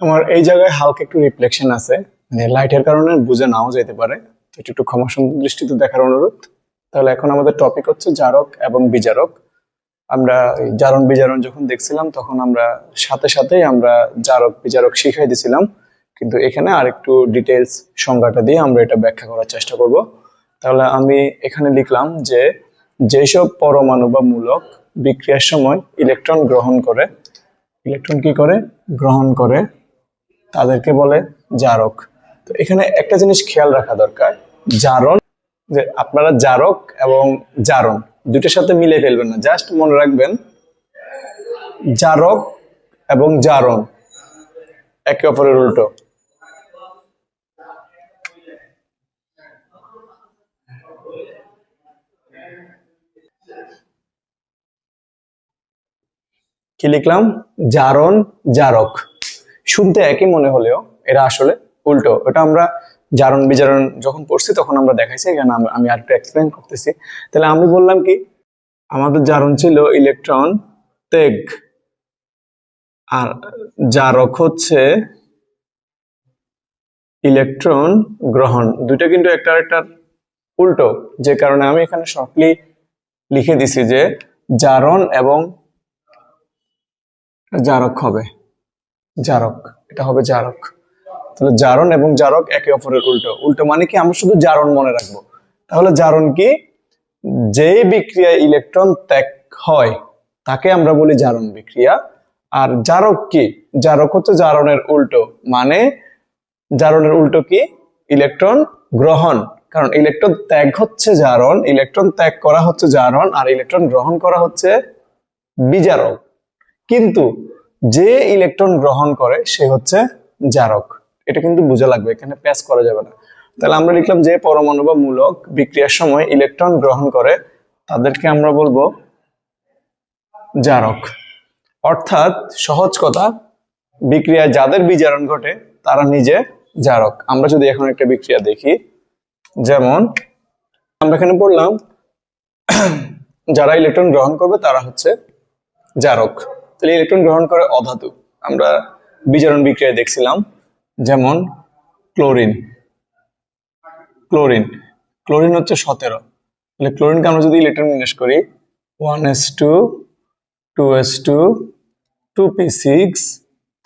আমার এই জায়গায় হালকা একটু রিফ্লেকশন আছে। মানে লাইটের কারণে বুঝে নাও যেতে পারে। একটু একটু ক্ষমা সুন্দর দৃষ্টিতে দেখার অনুরোধ। তাহলে এখন আমাদের টপিক হচ্ছে জারক এবং বিজারক আমরা জারণ বিজারণ যখন দেখছিলাম, তখন আমরা সাথে সাথেই আমরা জারক বিজারক শিখাই দিছিলাম। কিন্তু এখানে আর একটু ডিটেলস সংজ্ঞাটা দিয়ে আমরা এটা ব্যাখ্যা করার চেষ্টা করব। তাহলে আমি এখানে লিখলাম যে, যেসব পরমাণু বা মূলক বিক্রিয়ার সময় ইলেকট্রন গ্রহণ করে ইলেকট্রন কি করে? গ্রহণ করে। তাদেরকে বলে জারক। তো এখানে একটা জিনিস খেয়াল রাখা দরকার। জারণ, যে আপনারা জারক এবং জারণ দুটোর সাথে মিলে ফেলবেন না। জাস্ট মনে রাখবেন, জারক এবং জারণ একে অপরের উল্টো। কি লিখলাম? জারণ, জারক। শুনতে একই মনে হলেও এরা আসলে উল্টো। এটা আমরা জারণ বিজারণ যখন পড়ছি তখন আমরা দেখাইছি, এখানে আমি- আমি আরেকটু এক্সপ্লেন করতেছি। তাহলে আমি বললাম কি, আমাদের জারণ ছিল ইলেকট্রন তেগ আর জারক হচ্ছে ইলেকট্রন গ্রহণ। দুইটা কিন্তু একটা আরেকটার উল্টো। যে কারণে আমি এখানে শর্টলি লিখে দিছি যে জারণ এবং জারক হবে। জারক, এটা হবে জারক। তাহলে জারণ এবং জারক একে অপরের উল্টো। উল্টো মানে কি? আমরা শুধু জারণ মনে রাখব। তাহলে জারণ কি? যে বিক্রিয়ায় ইলেকট্রন ত্যাগ হয়, তাকে আমরা বলি জারণ বিক্রিয়া। আর জারক কি? জারক হচ্ছে জারণের উল্টো। মানে জারণের উল্টো কি? ইলেকট্রন গ্রহণ। কারণ ইলেকট্রন ত্যাগ হচ্ছে জারণ, ইলেকট্রন ত্যাগ করা হচ্ছে জারণ, আর ইলেকট্রন গ্রহণ করা হচ্ছে বিজারক। কিন্তু যে ইলেকট্রন গ্রহণ করে সে হচ্ছে জারক। এটা কিন্তু বোঝা লাগবে, এখানে প্যাস করা যাবে না। তাহলে আমরা লিখলাম যে পরমাণু বা মূলক বিক্রিয়ার সময় ইলেকট্রন গ্রহণ করে, তাদেরকে আমরা বলব জারক। অর্থাৎ সহজ কথা, বিক্রিয়ায় যাদের বিজারণ ঘটে, তারা নিজে জারক। আমরা যদি এখন একটা বিক্রিয়া দেখি, যেমন আমরা এখানে পড়লাম, যারা ইলেকট্রন গ্রহণ করবে, তারা হচ্ছে জারক। তাহলে ইলেকট্রন গ্রহণ করে অধাতু। আমরা বিজারণ বিক্রিয়ায় দেখছিলাম, যেমন ক্লোরিন ক্লোরিন ক্লোরিন হচ্ছে সতেরো। তাহলে ক্লোরিনকে আমরা যদি ইলেকট্রন বিন্যাস করি one s two two s two two p six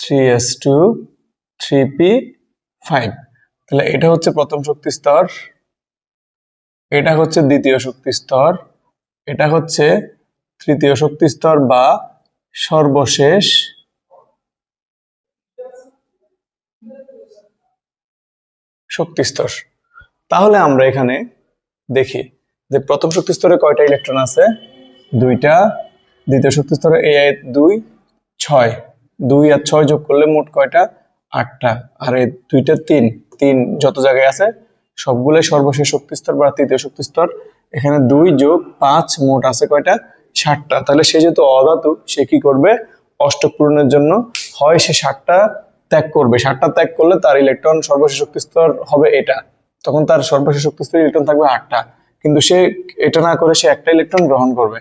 three s two three p five তাহলে এটা হচ্ছে প্রথম শক্তি স্তর, এটা হচ্ছে দ্বিতীয় শক্তি স্তর, এটা হচ্ছে তৃতীয় শক্তি স্তর বা সর্বশেষ। শক্তি স্তর তাহলে আমরা এখানে দেখি যে প্রথম শক্তি স্তরে কয়টা ইলেকট্রন আছে? দুইটা। দ্বিতীয় শক্তি স্তরে এ দুই, ছয়। দুই আর ছয় যোগ করলে মোট কয়টা? আটটা। আর এই দুইটা তিন। তিন যত জায়গায় আছে, সবগুলোই সর্বশেষ শক্তি স্তর বা তৃতীয় শক্তি স্তর এখানে দুই যোগ পাঁচ মোট আছে কয়টা? ষাটটা। তাহলে সে যেহেতু অধাতু, সে কি করবে? অষ্টক পূরণের জন্য হয় সে ষাটটা ত্যাগ করবে। ষাটটা ত্যাগ করলে তার ইলেকট্রন সর্বশেষ শক্তি স্তর হবে এটা। তখন তার সর্বশেষ শক্তি স্তর ইলেকট্রন থাকবে আটটা। কিন্তু সে এটা না করে সে একটা ইলেকট্রন গ্রহণ করবে।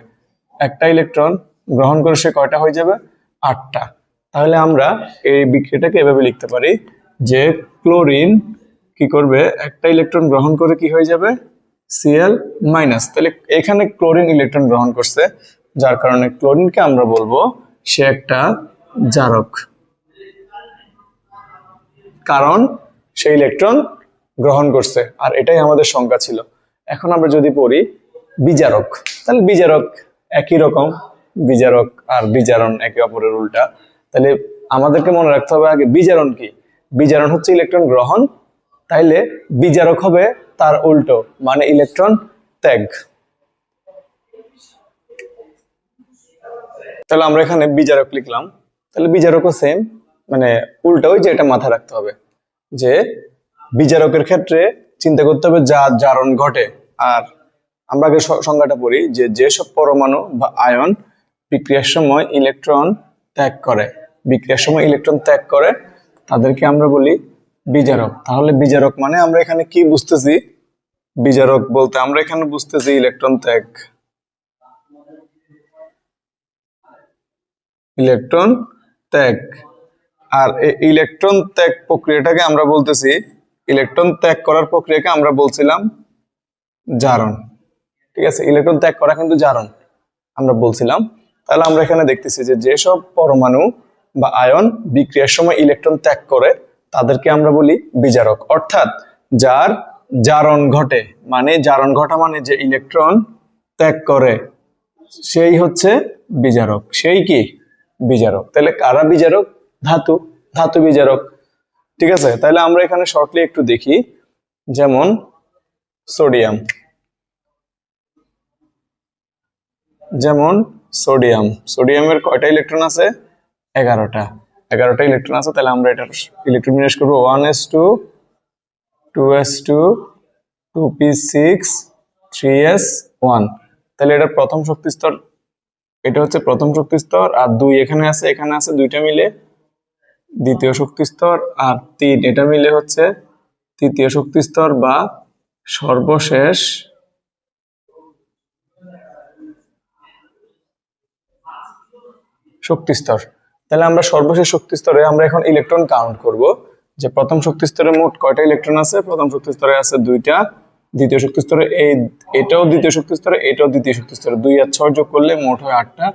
একটা ইলেকট্রন গ্রহণ করে সে কয়টা হয়ে যাবে? আটটা। তাহলে আমরা এই বিক্রিয়াটাকে এভাবে লিখতে পারি যে ক্লোরিন কি করবে? একটা ইলেকট্রন গ্রহণ করে কি হয়ে যাবে? সিএল মাইনাস তাহলে এখানে ক্লোরিন ইলেকট্রন গ্রহণ করছে, যার কারণে ক্লোরিনকে আমরা বলব সে একটা জারক। কারণ সে ইলেকট্রন গ্রহণ করছে, আর এটাই আমাদের সংখ্যা ছিল। এখন আমরা যদি পড়ি বিজারক, তাহলে বিজারক একই রকম, বিজারক আর বিজারণ একে অপরের উল্টা। তাহলে আমাদেরকে মনে রাখতে হবে আগে বিজারণ কি? বিজারণ হচ্ছে ইলেকট্রন গ্রহণ তাইলে বিজারক হবে তার উল্টো মানে ইলেকট্রন ত্যাগ তাহলে আমরা এখানে বিজারক লিখলাম। তাহলে বিজারকও সেম মানে উল্টা ওই যে এটা মাথায় রাখতে হবে। যে বিজারকের ক্ষেত্রে চিন্তা করতে হবে যা জারণ ঘটে। আর আমরা আগে সংজ্ঞাটা পড়ি যে যেসব পরমাণু বা আয়ন বিক্রিয়ার সময় ইলেকট্রন ত্যাগ করে। বিক্রিয়ার সময় ইলেকট্রন ত্যাগ করে, তাদেরকে আমরা বলি বিজারক। তাহলে বিজারক মানে আমরা এখানে কি বুঝতেছি? বিজারক বলতে আমরা এখানে বুঝতেছি ইলেকট্রন ত্যাগ। ইলেকট্রন ত্যাগ। আর ইলেকট্রন ত্যাগ প্রক্রিয়াটাকে আমরা বলতেছি, ইলেকট্রন ত্যাগ করার প্রক্রিয়াকে আমরা বলছিলাম জারণ। ঠিক আছে? ইলেকট্রন ত্যাগ করা কিন্তু জারণ আমরা বলছিলাম। তাহলে আমরা এখানে দেখতেছি যে যেসব পরমাণু বা আয়ন বিক্রিয়ার সময় ইলেকট্রন ত্যাগ করে তাদেরকে আমরা বলি বিজারক অর্থাৎ যার জারণ ঘটে মানে জারণ ঘটা মানে যে ইলেকট্রন ত্যাগ করে, সেই হচ্ছে বিজারক সেই কি? বিজারক তাহলে কারা বিজারক ধাতু। ধাতু বিজারক ঠিক আছে? তাহলে আমরা এখানে শর্টলি একটু দেখি। যেমন সোডিয়াম যেমন সোডিয়াম সোডিয়ামের কয়টা ইলেকট্রন আছে? এগারোটা। এগারোটা ইলেকট্রন আছে, তাহলে আমরা এটার ইলেকট্রন বিন্যাস করব one s two two s two two p six three s one তাহলে এটা প্রথম শক্তি স্তর, এটা হচ্ছে প্রথম শক্তি স্তর, আর দুই এখানে আছে এখানে আছে, দুইটা মিলে দ্বিতীয় শক্তি স্তর, আর তিন, এটা মিলে হচ্ছে তৃতীয় শক্তি স্তর বা সর্বশেষ শক্তি স্তর। তাহলে আমরা সর্বশেষ শক্তি স্তরে আমরা এখন ইলেকট্রন কাউন্ট করব। যে প্রথম শক্তি স্তরে মোট কয়টা ইলেকট্রন আছে? প্রথম শক্তি স্তরে আছে দুইটা। দ্বিতীয় শক্তি স্তরে এই এটাও দ্বিতীয় শক্তি স্তরে, এটাও দ্বিতীয় শক্তি স্তরে। দুই আর ছয় যোগ করলে মোট হয় আটটা।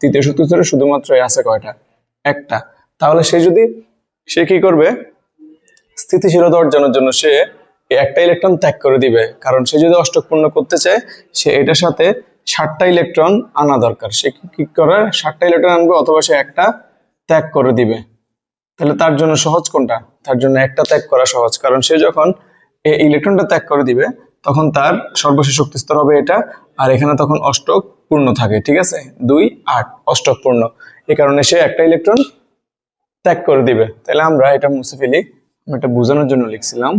তৃতীয় শক্তি স্তরে শুধুমাত্র আছে কয়টা? একটা। তাহলে সে যদি, সে কি করবে? স্থিতিশীলতা অর্জনের জন্য সে একটা ইলেকট্রন ত্যাগ করে দিবে। কারণ সে যদি অষ্টক পূর্ণ করতে চায়, সে এটার সাথে ষাটটা ইলেকট্রন আনা দরকার। সে কি- করে ষাটটা ইলেকট্রন আনবে অথবা সে একটা ত্যাগ করে দিবে। তাহলে তার জন্য সহজ কোনটা? তার জন্য একটা ত্যাগ করা সহজ। কারণ সে যখন এই ইলেকট্রনটা ত্যাগ করে দিবে, তখন তার সর্বশেষ শক্তি স্তর হবে এটা, আর এখানে তখন অষ্টক পূর্ণ থাকে, ঠিক আছে? দুই, আট, অষ্টক পূর্ণ। এই কারণে সে একটা ইলেকট্রন ত্যাগ করে দিবে। তাহলে আমরা এটা মুছে ফেলি। এটা বোঝানোর জন্য লিখছিলাম।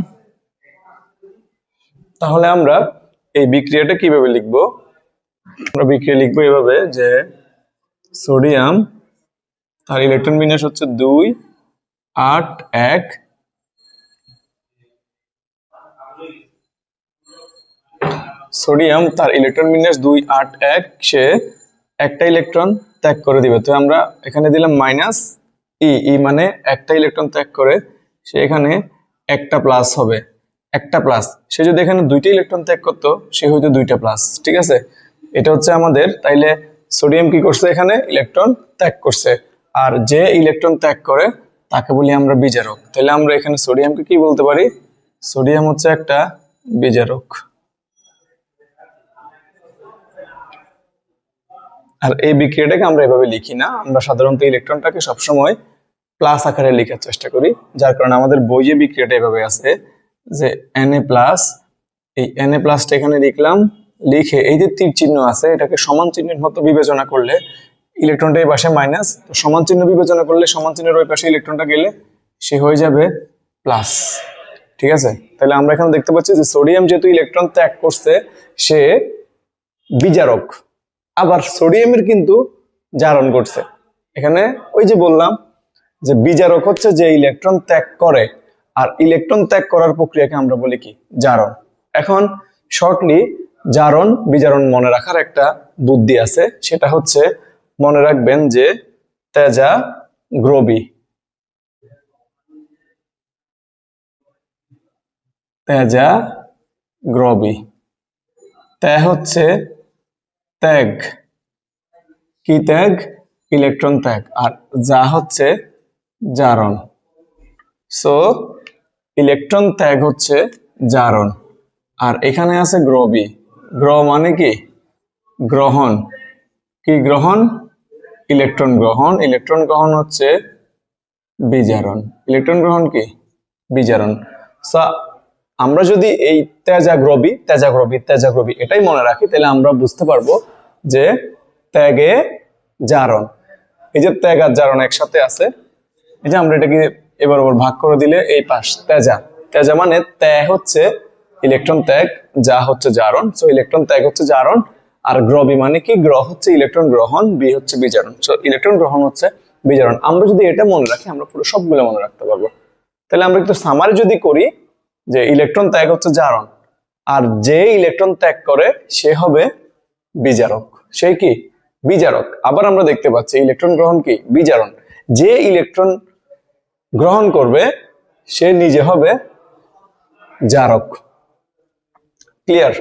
তাহলে আমরা এই বিক্রিয়াটা কীভাবে লিখব? আমরা বিক্রিয়া লিখব এভাবে যে সোডিয়াম তার ইলেকট্রন বিন্যাস হচ্ছে দুই, আট, এক। সোডিয়াম, তার ইলেকট্রন বিন্যাস দুই, আট, এক, সে একটা ইলেকট্রন ত্যাগ করে দিবে। তো আমরা এখানে দিলাম মাইনাস ই ই মানে একটা ইলেকট্রন ত্যাগ করে সে এখানে একটা প্লাস হবে, একটা প্লাস। সে যদি এখানে দুইটা ইলেকট্রন ত্যাগ করতো, সে হয়তো দুইটা প্লাস, ঠিক আছে? এটা হচ্ছে আমাদের, তাইলে সোডিয়াম কি করছে এখানে? ইলেকট্রন ত্যাগ করছে। আর যে ইলেকট্রন ত্যাগ করে, তাকে বলি আমরা বিজারক। তাহলে আমরা এখানে সোডিয়ামকে কি বলতে পারি? সোডিয়াম হচ্ছে একটা বিজারক। আর এই বিক্রিয়াটাকে আমরা এভাবে লিখি না। আমরা সাধারণত ইলেকট্রনটাকে সবসময় প্লাস আকারে লেখার চেষ্টা করি, যার কারণে আমাদের বইয়ে বিক্রিয়াটা এভাবে আছে যে Na প্লাস এই Na প্লাসটা এখানে লিখলাম। লিখে এই যে তীর চিহ্ন আছে, এটাকে সমান চিহ্নের মতো বিবেচনা করলে ইলেকট্রনটা এই পাশে মাইনাস তো সমান চিহ্ন বিবেচনা করলে সমান চিহ্নের ওই পাশে ইলেকট্রনটা গেলে সে হয়ে যাবে প্লাস ঠিক আছে? তাহলে আমরা এখানে দেখতে পাচ্ছি যে সোডিয়াম যেহেতু ইলেকট্রন ত্যাগ করছে, সে বিজারক। আবার সোডিয়ামের কিন্তু জারণ করছে। এখানে ওই যে বললাম যে বিজারক হচ্ছে যে ইলেকট্রন ত্যাগ করে, আর ইলেকট্রন ত্যাগ করার প্রক্রিয়াকে আমরা বলি কি? জারণ। এখন শর্টলি জারণ, বিজারণ মনে রাখার একটা বুদ্ধি আছে, সেটা হচ্ছে মনে রাখবেন যে তেজা গ্রবি। তেজা গ্রবি। ত্যাগ হচ্ছে ত্যাগ। কি ত্যাগ? ইলেকট্রন ত্যাগ। আর যা হচ্ছে জারণ। সো, ইলেকট্রন ত্যাগ হচ্ছে জারণ। আর এখানে আছে গ্রবি। গ্রহ মানে কি? গ্রহণ। কি গ্রহণ? ইলেকট্রন গ্রহণ ইলেকট্রন গ্রহণ হচ্ছে বিজারণ। ইলেকট্রন গ্রহণ কি? বিজারণ। আমরা যদি এই তেজাগ্রবী তেজাগ্রবী তেজাগ্রবী এটাই মনে রাখি, তাহলে আমরা বুঝতে পারব যে ত্যাগে জারণ। এই যে ত্যাগ আর জারণ একসাথে আছে, এই যে আমরা এটাকে এবার ওর ভাগ করে দিলে এই পাশ তেজা তেজা মানে ত্যাগ হচ্ছে ইলেকট্রন ত্যাগ, যা হচ্ছে জারণ। সো ইলেকট্রন ত্যাগ হচ্ছে জারণ। আর গ্রবি মানে কি? গ্রহ হচ্ছে ইলেকট্রন গ্রহণ, বি হচ্ছে বিজারণ। সো ইলেকট্রন গ্রহণ হচ্ছে বিজারণ। আমরা যদি এটা মনে রাখি, আমরা পুরো সবগুলো মনে রাখতে পারব। তাহলে আমরা একটু সামারি যদি করি, যে ইলেকট্রন ত্যাগ হচ্ছে জারণ, আর যে ইলেকট্রন ত্যাগ করে, সে হবে বিজারক। সে কি? বিজারক। আবার আমরা দেখতে পাচ্ছি, ইলেকট্রন গ্রহণ কি? বিজারণ। যে ইলেকট্রন গ্রহণ করবে, সে নিজে হবে জারক। ক্লিয়ার